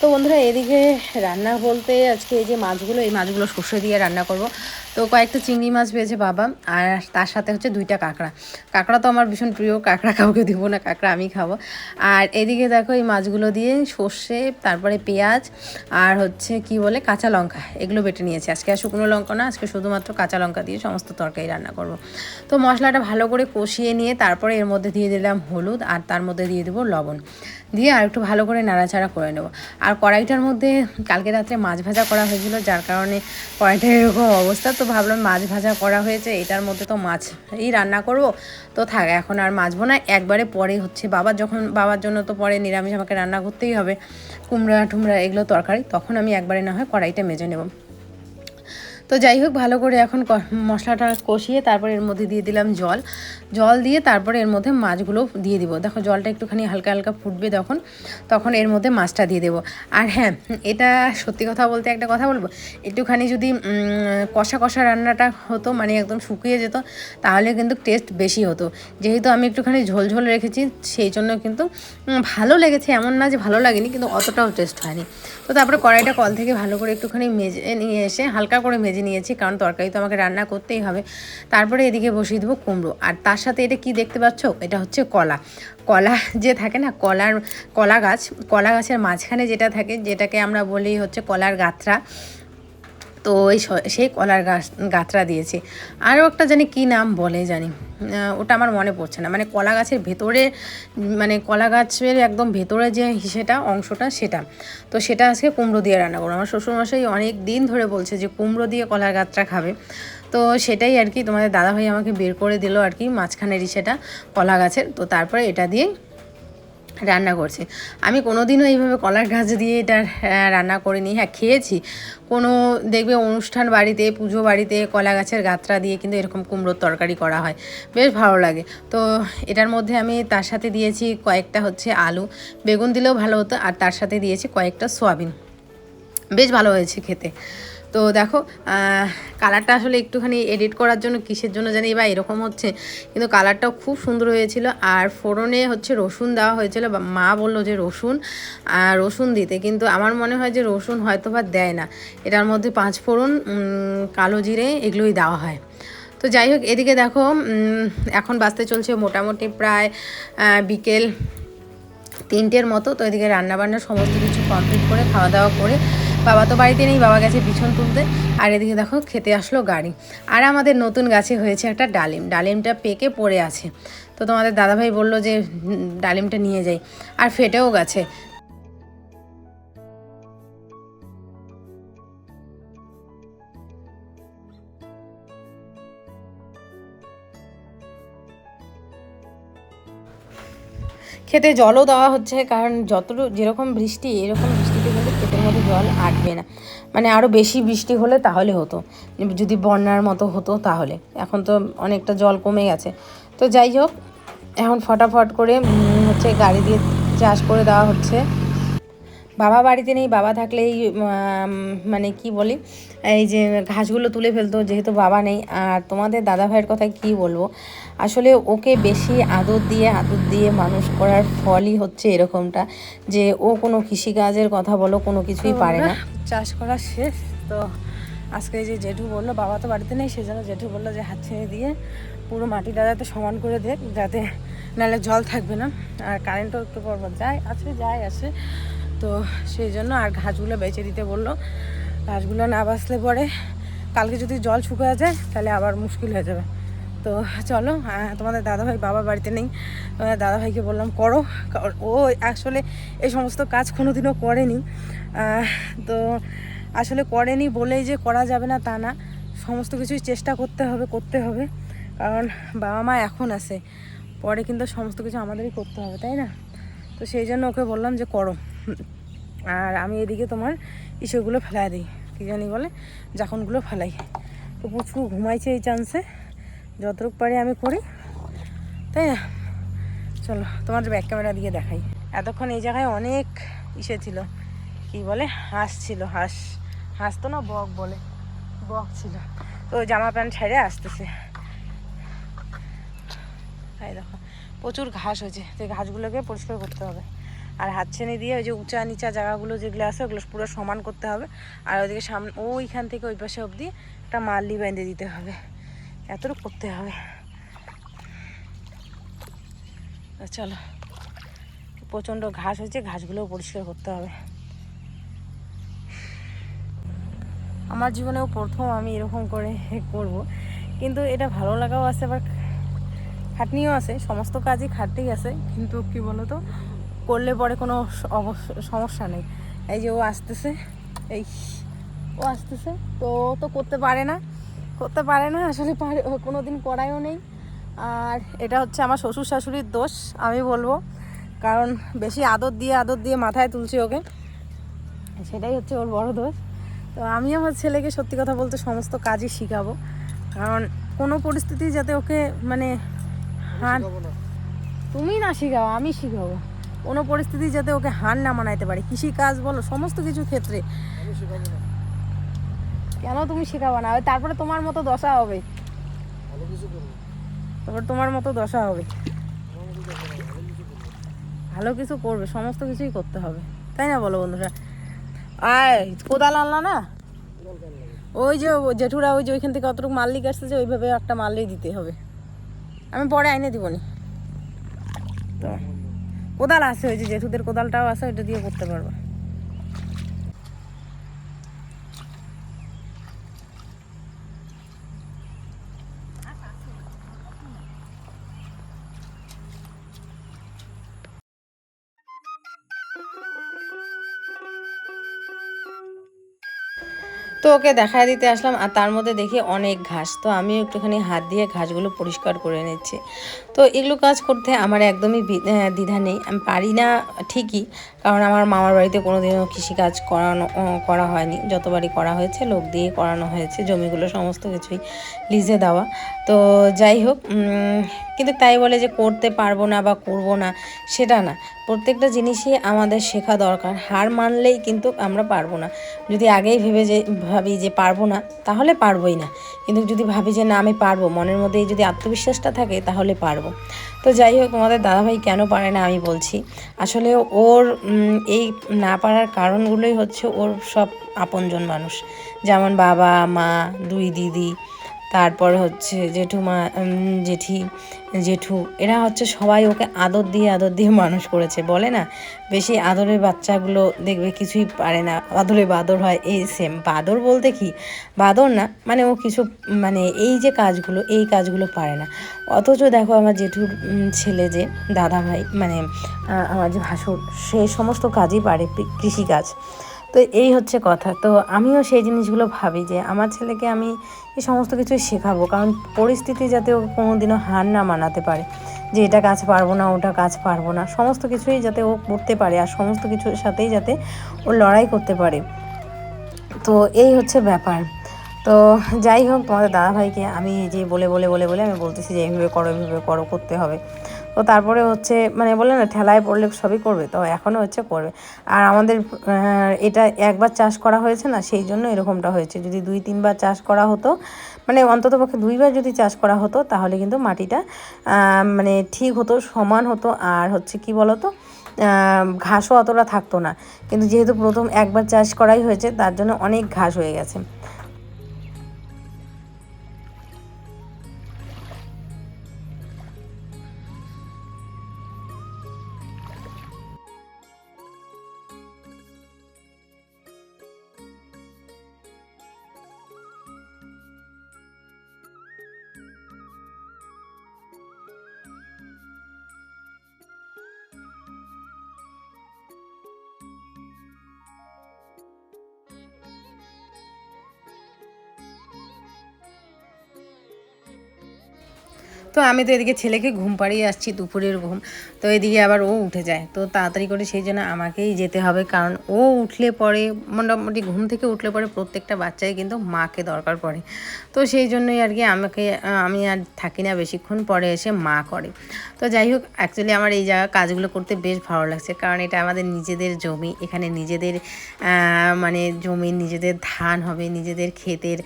তো বন্ধুরা, এদিকে রান্না বলতে আজকে এই যে মাছগুলো, এই মাছগুলো সর্ষে দিয়ে রান্না করব। তো কয়েকটা চিংড়ি মাছ পেয়েছে বাবা, আর তার সাথে হচ্ছে দুইটা কাঁকড়া। কাঁকড়া তো আমার ভীষণ প্রিয়, কাঁকড়া কাউকে দিব না, কাঁকড়া আমি খাব। আর এদিকে দেখো এই মাছগুলো দিয়ে সর্ষে, তারপরে পেঁয়াজ, আর হচ্ছে কি বলে কাঁচা লঙ্কা, এগুলো বেটে নিয়েছি। আজকে আর শুকনো লঙ্কা না, আজকে শুধুমাত্র কাঁচা লঙ্কা দিয়ে সমস্ত তরকারি রান্না করব। তো মশলাটা ভালো করে কষিয়ে নিয়ে তারপরে এর মধ্যে দিয়ে দিলাম হলুদ, আর তার মধ্যে দিয়ে দেবো লবণ। দিয়ে আর একটু ভালো করে নাড়াচাড়া করে নেব। আর কড়াইটার মধ্যে কালকে রাত্রে মাছ ভাজা করা হয়েছিল, যার কারণে কড়াইটার এরকম অবস্থা। তো ভাবলাম মাছ ভাজা করা হয়েছে, এটার মধ্যে তো মাছ এই রান্না করব। তো থাক, এখন আর মাছবো না, একবারে পরে হচ্ছে বাবার যখন, বাবার জন্য তো পরে নিরামিষ আমাকে রান্না করতেই হবে। কুমড়া ঠুমড়া এগুলো তরকারি, তখন আমি একবারে না হয় কড়াইটা মেজে নেব। তো যাই হোক, ভালো করে এখন মশলাটা কষিয়ে তারপর এর মধ্যে দিয়ে দিলাম জল। জল দিয়ে তারপরে এর মধ্যে মাছগুলো দিয়ে দিব। দেখো, জলটা একটুখানি হালকা হালকা ফুটবে তখন। তখন এর মধ্যে মাছটা দিয়ে দেবো। আর হ্যাঁ এটা সত্যি কথা বলতে একটা কথা বলব? একটুখানি যদি কষা কষা রান্নাটা হতো মানে একদম শুকিয়ে যেত, তাহলে কিন্তু টেস্ট বেশি হতো। যেহেতু আমি একটুখানি ঝোল ঝোল রেখেছি, সেই জন্য কিন্তু ভালো লেগেছে এমন না যে ভালো লাগেনি, কিন্তু অতটাও টেস্ট হয়নি। তো তারপরে কড়াইটা কল থেকে ভালো করে একটুখানি মেজে নিয়ে এসে, হালকা করে মেজে নিয়েছি, কারণ তরকারি তো আমাকে রান্না করতেই হবে। তারপরে এদিকে বসিয়ে দেবো কুমড়ো। আর তার সাথে এটা কি দেখতে পাচ্ছ? এটা হচ্ছে কলা। কলা যে থাকে না, কলার, কলা গাছ, কলা গাছের মাঝখানে যেটা থাকে, যেটাকে আমরা বলি হচ্ছে কলার গাত্রা। তো ওই সেই কলার গাছ, গাছরা দিয়েছে। আরও একটা জানি কি নাম বলে জানি। ওটা আমার মনে পড়ছে না। মানে কলা গাছের ভেতরে মানে কলা গাছের একদম ভেতরে যে সেটা, অংশটা সেটা। তো সেটা আজকে কুমড়ো দিয়ে রান্না করব। আমার শ্বশুরমশাই অনেক দিন ধরে বলছে যে কুমড়ো দিয়ে কলার গাছটা খাবে। তো সেটাই আর কি তোমাদের দাদাভাই আমাকে বের করে দিল আর কি মাঝখানেরই সেটা কলা গাছের। তো তারপরে এটা দিয়ে রান্না করছি। আমি কোনোদিনও এইভাবে কলার গাছ দিয়ে এটা রান্না করিনি। হ্যাঁ খেয়েছি। কোনো, দেখবে অনুষ্ঠান বাড়িতে, পুজো বাড়িতে কলা গাছের গাত্রা দিয়ে কিন্তু এরকম কুমড়োর তরকারি করা হয়। বেশ ভালো লাগে। তো এটার মধ্যে আমি তার সাথে দিয়েছি কয়েকটা হচ্ছে আলু। বেগুন দিলেও ভালো হতো, আর তার সাথে দিয়েছি কয়েকটা সোয়াবিন। বেশ ভালো হয়েছে খেতে। তো দেখো কালারটা আসলে একটুখানি এডিট করার জন্য কিসের জন্য জানি বা এরকম হচ্ছে, কিন্তু কালারটাও খুব সুন্দর হয়েছিল। আর ফোড়নে হচ্ছে রসুন দেওয়া হয়েছিল, বা মা বলল যে রসুন রসুন দিতে, কিন্তু আমার মনে হয় যে রসুন হয়তো বা দেয় না। এটার মধ্যে পাঁচ ফোড়ন কালো জিরে এগুলোই দেওয়া হয়। তো যাই হোক, এদিকে দেখো এখন বাঁচতে চলছে মোটামুটি প্রায় বিকেল তিনটের মতো। তো এদিকে রান্নাবান্না সমস্ত কিছু কমপ্লিট করে খাওয়া দাওয়া করে বাবা তো বাড়িতে নেই, বাবা গেছে পিছন তুলতে। আর এদিকে দেখো খেতে আসলো গাড়ি। আর আমাদের নতুন গাছে হয়েছে একটা ডালিম। ডালিমটা পেকে পড়ে আছে। তো তোমাদের দাদাভাই বলল যে ডালিমটা নিয়ে যাই। আর ফেটেও গেছে। খেতে জলও দেওয়া হচ্ছে, কারণ যতটুকু, যেরকম বৃষ্টি, এরকম ক্ষেতের মধ্যে জল আটবে না। মানে আরও বেশি বৃষ্টি হলে তাহলে হতো। যদি বন্যার মতো হতো তাহলে। এখন তো অনেকটা জল কমে গেছে। তো যাই হোক, এখন ফটাফট করে হচ্ছে গাড়ি দিয়ে চাষ করে দেওয়া হচ্ছে। বাবা বাড়িতে নেই বাবা থাকলেই মানে কি বলি এই যে ঘাসগুলো তুলে ফেলতো যেহেতু বাবা নেই আর তোমাদের দাদা ভাইয়ের কথা কি বলব? আসলে ওকে বেশি আদর দিয়ে আদর দিয়ে মানুষ করার ফলই হচ্ছে এরকমটা যে ও কোনো কৃষিকাজের কথা বলো কোনো কিছুই পারে না চাষ করা শেষ তো আজকে যে জেঠু বলল বাবা তো বাড়িতে নেই সেজন্য জেঠু বলল যে হাত ছেড়ে দিয়ে পুরো মাটিটা যাতে সমান করে দেখ যাতে নাহলে জল থাকবে না আর কারেন্টও একটু পর যায় আছে যায় আসে তো সেই জন্য আর ঘাসগুলো বেঁচে দিতে বলল। ঘাসগুলো না বাঁচলে পরে কালকে যদি জল শুকিয়ে যায়, তাহলে আবার মুশকিল হয়ে যাবে। তো চলো তোমাদের দাদাভাই বাবা বাড়িতে নেই। দাদাভাইকে বললাম, করো। ও আসলে এই সমস্ত কাজ কোনোদিনও করেনি। তো আসলে করেনি বলেই যে করা যাবে না তা না। সমস্ত কিছুই চেষ্টা করতে হবে করতে হবে। কারণ বাবা মা এখন আছে। পরে কিন্তু সমস্ত কিছু আমাদেরই করতে হবে, তাই না? তো সেই জন্য ওকে বললাম যে, করো। আর আমি এদিকে তোমার ইসেগুলো ফেলাই দিই। কী জানি বলে? জাখনগুলো ফেলাই। তো প্রচুর ঘুমাইছে এই চান্সে যতটুক পারি আমি করি। তাই না? চলো, তোমাদের ব্যাক ক্যামেরা দিয়ে দেখাই। এতক্ষণ এই জায়গায় অনেক ইসে ছিল। কি বলে? হাঁস ছিল, হাঁস। হাঁস তো না বক বলে। বক ছিল। তো জামা প্যান্ট ছেড়ে আসতেছে। এই দেখো, প্রচুর ঘাস হয়েছে। তো ঘাসগুলোকে পরিষ্কার করতে হবে। আর হাত ছেনে দিয়ে ওই যে উঁচা নিচা জায়গাগুলো যেগুলো আছে, ওগুলো পুরো সমান করতে হবে। আর ওইদিকে সামনে ওইখান থেকে ওই পাশে অবধি একটা মাল্লি বেঁধে দিতে হবে। এতটুকু করতে হবে। চলো। প্রচণ্ড ঘাস হয়েছে, ঘাসগুলোও পরিষ্কার করতে হবে। আমার জীবনেও প্রথম আমি এরকম করে করব। কিন্তু এটা ভালো লাগাও আছে, আবার খাটনিও আছে, সমস্ত কাজই খাটতেই আছে। কিন্তু কি বলতো করলে পরে কোনো অবস- সমস্যা নেই। এই যে ও আসতেছে এই ও আসতেছে। তো তো করতে পারে না করতে পারে না আসলে পারে কোনো দিন করাইও নেই। আর এটা হচ্ছে আমার শ্বশুর শাশুড়ির দোষ আমি বলব। কারণ বেশি আদর দিয়ে আদর দিয়ে মাথায় তুলছি ওকে। সেটাই হচ্ছে ওর বড় দোষ। তো আমি আমার ছেলেকে সত্যি কথা বলতে সমস্ত কাজই শিখাবো। কারণ কোনো পরিস্থিতি যাতে ওকে মানে হান তুমি না শিখাও আমি শিখাবো। কোনো পরিস্থিতি যাতে ওকে হার না মানাইতে পারে। কৃষি কাজ বলো সমস্ত কিছু ক্ষেত্রে। কেন তুমি শেখাবো না? তারপরে তোমার মতো দশা হবে। তারপর তোমার মতো দশা হবে। ভালো কিছু করবে সমস্ত কিছুই করতে হবে। তাই না বলো বন্ধুরা? আয় কোদাল আনলা না? ওই যে জেঠুরা ওই যে ওইখান থেকে অতটুকু মাল্লি কাটছে ওইভাবে একটা মাল্লি দিতে হবে। আমি পরে আইনে দিবনি। তো কোদাল আছে ওই যে জেঠুদের কোদালটাও আছে ওইটা দিয়ে করতে পারব। তো ওকে দেখায় দিতে আসলাম আর তার মধ্যে দেখি অনেক ঘাস। তো আমি একটুখানি হাত দিয়ে ঘাসগুলো পরিষ্কার করে নিচ্ছি। তো এগুলো কাজ করতে আমার একদমই দ্বিধা নেই। আমি পারি না ঠিকই, কারণ আমার মামার বাড়িতে কোনো দিনও কৃষিকাজ করানো করা হয়নি। যতবারই করা হয়েছে, লোক দিয়ে করানো হয়েছে। জমিগুলো সমস্ত কিছুই লিজে দেওয়া। তো যাই হোক কিন্তু তাই বলে যে করতে পারব না বা করব না, সেটা না। প্রত্যেকটা জিনিসই আমাদের শেখা দরকার। হার মানলেই কিন্তু আমরা পারব না। যদি আগেই ভেবে যে ভাবি যে পারব না, তাহলে পারবোই না। কিন্তু যদি ভাবি যে না, আমি পারব, মনের মধ্যে যদি আত্মবিশ্বাসটা থাকে, তাহলে পারব। তো যাই হোক আমাদের দাদাভাই কেন পারে না, আমি বলছি। আসলে ওর এই না পারার কারণগুলোই হচ্ছে ওর সব আপনজন মানুষ। যেমন বাবা, মা, দুই দিদি তারপর হচ্ছে জেঠুমা জেঠি, জেঠু, এরা হচ্ছে সবাই ওকে আদর দিয়ে আদর দিয়ে মানুষ করেছে, বলে না? বেশি আদরের বাচ্চাগুলো দেখবে কিছুই পারে না। আদরে বাদর হয়, এই সেম বাদর বলতে কি? বাদর না মানে ও কিছু মানে এই যে কাজগুলো, এই কাজগুলো পারে না। অথচ দেখো আমার জেঠুর ছেলে যে দাদা ভাই মানে আমার যে ভাসুর, সে সমস্ত কাজই পারে, কৃষিকাজ। তো এই হচ্ছে কথা। তো আমিও সেই জিনিসগুলো ভাবি যে আমার ছেলেকে আমি এই সমস্ত কিছুই শেখাবো, কারণ পরিস্থিতি যাতে ও কোনোদিনও হার না মানাতে পারে। যে এটা কাজ পারব না, ওটা কাজ পারব না, সমস্ত কিছুই যাতে ও করতে পারে আর সমস্ত কিছুর সাথেই যাতে ও লড়াই করতে পারে। তো এই হচ্ছে ব্যাপার। তো যাই হোক তোমাদের দাদাভাইকে আমি এই যে বলে বলে বলে বলে আমি বলতেছি যে এইভাবে করো এইভাবে করো, করতে হবে। তো তারপরে হচ্ছে মানে বলে না, ঠেলায় পড়লে সবই করবে, তো এখনও হচ্ছে করবে। আর আমাদের এটা একবার চাষ করা হয়েছে না, সেই জন্য এরকমটা হয়েছে। যদি দুই, তিনবার চাষ করা হতো মানে অন্তত পক্ষে দুইবার যদি চাষ করা হতো, তাহলে কিন্তু মাটিটা মানে ঠিক হতো, সমান হতো, আর হচ্ছে কি বলতো ঘাসও অতটা থাকতো না। কিন্তু যেহেতু প্রথম একবার চাষ করাই হয়েছে, তার জন্য অনেক ঘাস হয়ে গেছে। তো আমি তো এদিকে ছেলেকে ঘুম পাড়িয়ে আসছি, দুপুরের ঘুম। তো এদিকে আবার ও উঠে যায়। তো তাড়াতাড়ি করে সেই জন্য আমাকেই যেতে হবে, কারণ ও উঠলে পরে, মোটামুটি ঘুম থেকে উঠলে পরে প্রত্যেকটা বাচ্চাই কিন্তু মাকে দরকার পড়ে। তো সেই জন্যই আর কি আমাকে, আমি আর থাকি না, বেশিক্ষণ পরে এসে মা করে। তো যাই হোক অ্যাকচুয়ালি আমার এই জায়গা কাজগুলো করতে বেশ ভালো লাগছে, কারণ এটা আমাদের নিজেদের জমি। এখানে নিজেদের মানে জমি, নিজেদের ধান হবে, নিজেদের ক্ষেতের।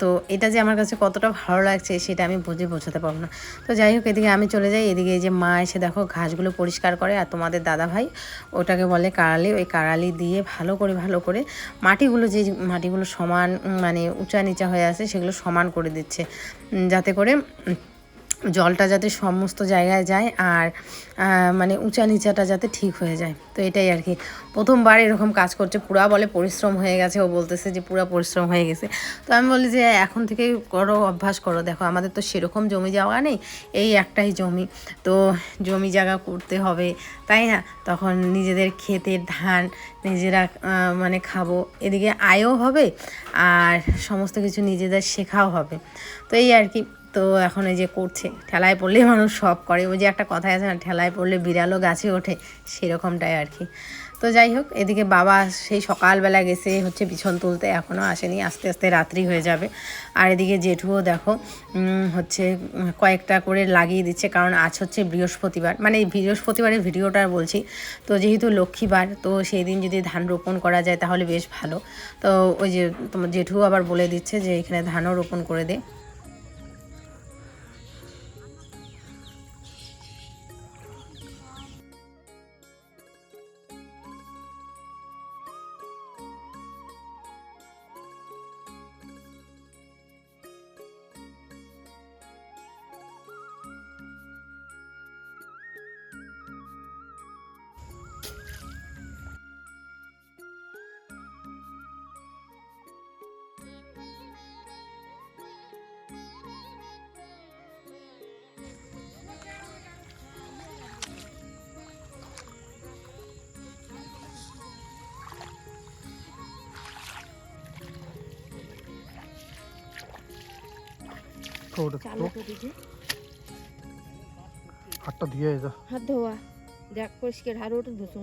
তো এটা যে আমার কাছে কতটা ভালো লাগছে, সেটা আমি বুঝে বোঝাতে পারব না। না। তো যাই হোক, এদিকে আমি চলে যাই। এদিকে যে মা এসে দেখো ঘাসগুলো পরিষ্কার করে আর তোমাদের দাদা ভাই ওটাকে বলে কারালি ওই কারালি দিয়ে ভালো করে ভালো করে মাটিগুলো যে মাটিগুলো সমান মানে উঁচা নিচা হয়ে আছে সেগুলো সমান করে দিচ্ছে। যাতে করে জলটা যাতে সমস্ত জায়গায় যায় আর মানে উঁচা নিচাটা যাতে ঠিক হয়ে যায়। তো এটাই আর কি। প্রথমবার এরকম কাজ করছে। পুরা বলে পরিশ্রম হয়ে গেছে। ও বলতেছে যে পুরা পরিশ্রম হয়ে গেছে। তো আমি বলি যে, এখন থেকেই করো, অভ্যাস করো। দেখো, আমাদের তো সেরকম জমি জায়গা নেই। এই একটাই জমি। তো জমি জায়গা করতে হবে। তাই না? তখন নিজেদের ক্ষেতের ধান নিজেরা মানে খাব। এদিকে আয়ও হবে আর সমস্ত কিছু নিজেদের শেখাও হবে। তো এই আর কি। তো এখন এই যে করছে, ঠেলায় পড়লে মানুষ সব করে। ওই যে একটা কথাই আছে না, ঠেলায় পড়লে বিড়ালও গাছে ওঠে, সেরকমটাই আর কি। তো যাই হোক, এদিকে বাবা সেই সকালবেলা গেছে হচ্ছে বিছন তুলতে এখনও আসেনি, আস্তে আস্তে রাত্রি হয়ে যাবে। আর এদিকে জেঠুও দেখো হচ্ছে কয়েকটা করে লাগিয়ে দিচ্ছে, কারণ আজ হচ্ছে বৃহস্পতিবার। মানে এই বৃহস্পতিবারের ভিডিওটা বলছি, তো যেহেতু লক্ষ্মীবার, তো সেই দিন যদি ধান রোপণ করা যায় তাহলে বেশ ভালো। তো ওই যে তোমার জেঠু আবার বলে দিচ্ছে যে এখানে ধানও রোপণ করে দে। করে দে হাতটা দিয়ে যা। হাত ধোয়া। দেখ পরিষ্কার হাড় ওটা ধুসুম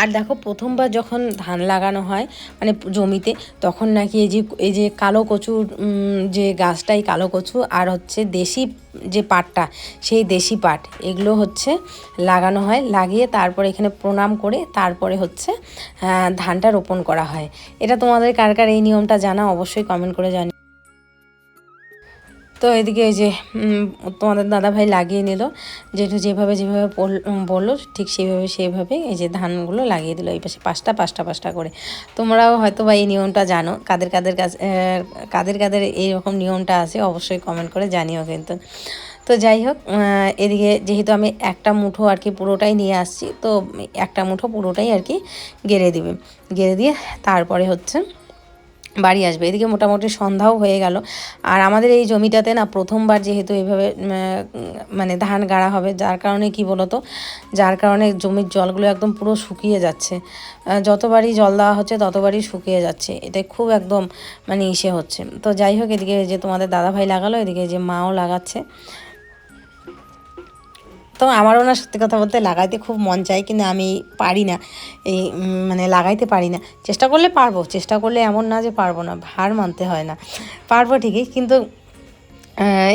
আর দেখো প্রথমবার যখন ধান লাগানো হয় মানে জমিতে, তখন নাকি এই যে এই যে কালো কচুর যে গাছটাই কালো কচু, আর হচ্ছে দেশি যে পাটটা, সেই দেশি পাট, এগুলো হচ্ছে লাগানো হয়। লাগিয়ে তারপরে এখানে প্রণাম করে তারপরে হচ্ছে ধানটা রোপণ করা হয়। এটা তোমাদের কার কার এই নিয়মটা জানা, অবশ্যই কমেন্ট করে জানি। তো এদিকে এই যে তোমাদের দাদা ভাই লাগিয়ে নিল। যেহেতু যেভাবে যেভাবে বল- বলল, ঠিক সেভাবে সেভাবে এই যে ধানগুলো লাগিয়ে দিল। এই পাশে পাঁচটা পাঁচটা পাঁচটা করে। তোমরাও হয়তো বা এই নিয়মটা জানো। কাদের কাদের কাছে কাদের কাদের এইরকম নিয়মটা আছে, অবশ্যই কমেন্ট করে জানিও কিন্তু। তো যাই হোক এদিকে যেহেতু আমি একটা মুঠো আর কি পুরোটাই নিয়ে আসছি, তো একটা মুঠো পুরোটাই আর কি গেড়ে দিবে। গেড়ে দিয়ে তারপরে হচ্ছে বাড়ি আসবে। এদিকে মোটামুটি সন্ধ্যাও হয়ে গেল। আর আমাদের এই জমিটাতে না প্রথমবার যেহেতু এইভাবে মানে ধান গাড়া হবে, যার কারণে কি বলতো? যার কারণে জমির জলগুলো একদম পুরো শুকিয়ে যাচ্ছে। যতবারই জল দেওয়া হচ্ছে ততবারই শুকিয়ে যাচ্ছে। এটা খুব একদম মানে ইসে হচ্ছে। তো যাই হোক, এদিকে যে তোমাদের দাদাভাই লাগালো, এদিকে যে মাও লাগাচ্ছে। তো আমারও না সত্যি কথা বলতে লাগাইতে খুব মন চায় কিন্তু আমি পারি না। এই মানে লাগাইতে পারি না। চেষ্টা করলে পারব চেষ্টা করলে এমন না যে পারব না ভার মানতে হয় না। পারব ঠিকই কিন্তু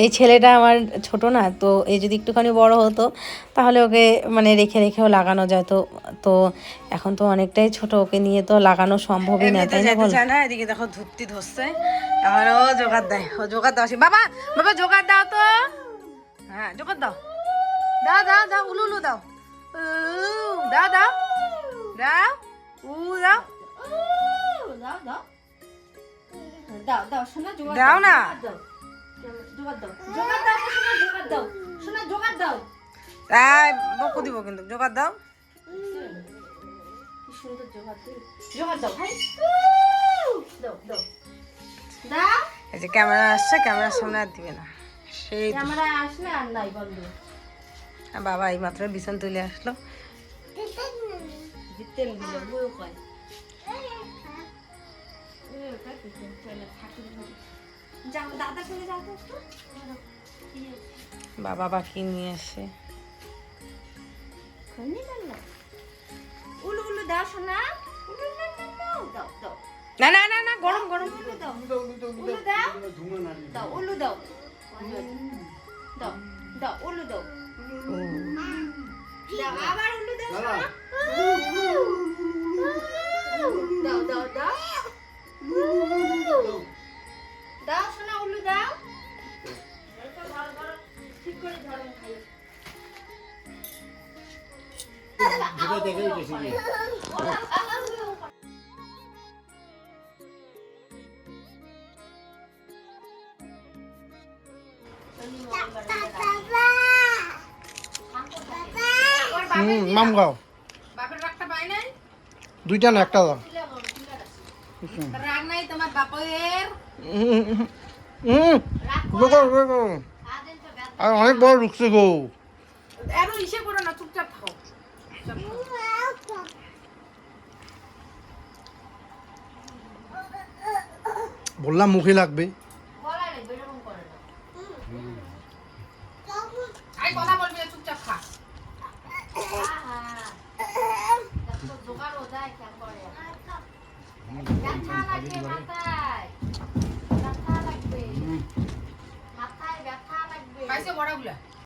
এই ছেলেটা আমার ছোট না তো এ যদি একটুখানি বড় হতো তাহলে ওকে মানে রেখে রেখেও লাগানো যেত। তো এখন তো অনেকটাই ছোট ওকে নিয়ে তো লাগানো সম্ভবই না তাই না এদিকে দেখো ধুপ্তি ধরছে। এখন ও জোগাড় দেয় ও জোগাড় দাও বাবা বাবা জোগাড় দাও তো। হ্যাঁ জোগাড় দাও। দাও দাও দাও উলু উলু দাও। উ, দাও দাও। দাও উ দাও। দাও দাও দাও দাও জোগাড় দাও। না। জোগাড় দাও জোগাড় দাও শোনা জোগাড় দাও শোনা জোগাড় দাও। তাই বকু দিব কিন্তু জোগাড় দাও। কি সুন্দর জোগাড় দিই জোগাড় দাও ভাই। দাও দাও। দাও। এই যে ক্যামেরা আসছে ক্যামেরার সামনে আর দিবে না। সেই ক্যামেরা আসলে আর নাই বন্ধ। বাবা এই মাত্র বিছান তুলে আসলো। বাবা বাকি নিয়ে আসে। উলু উলু দাও শোনা না না না না গরম গরম। উলু দাও। উলু দাও দাও উলু দাও। দাও দাও উলু দাও দাও। আবার উল্লু দাও দাও দাও দাও দাও সোনা উল্লু দাও ঠিক করে ধরো খাই দেখে দেখে হুম মাম নাই? দুইটা না একটা দাও। রাগ নাই তোমার বাপের? হুম। আর অনেক বড় ঢুকছে গো। এত ইসে করো না চুপচাপ থাকো। বললাম মুখে লাগবে গলায় লাগবে এরকম করে না আই কথা বলবি না, চুপচাপ খা আহা দেখো জোগাড় ও যায় কেমন করে ব্যথা লাগবে মাথায় ব্যথা লাগবে মাথায় ব্যথা লাগবে পাইছে বড়গুলা?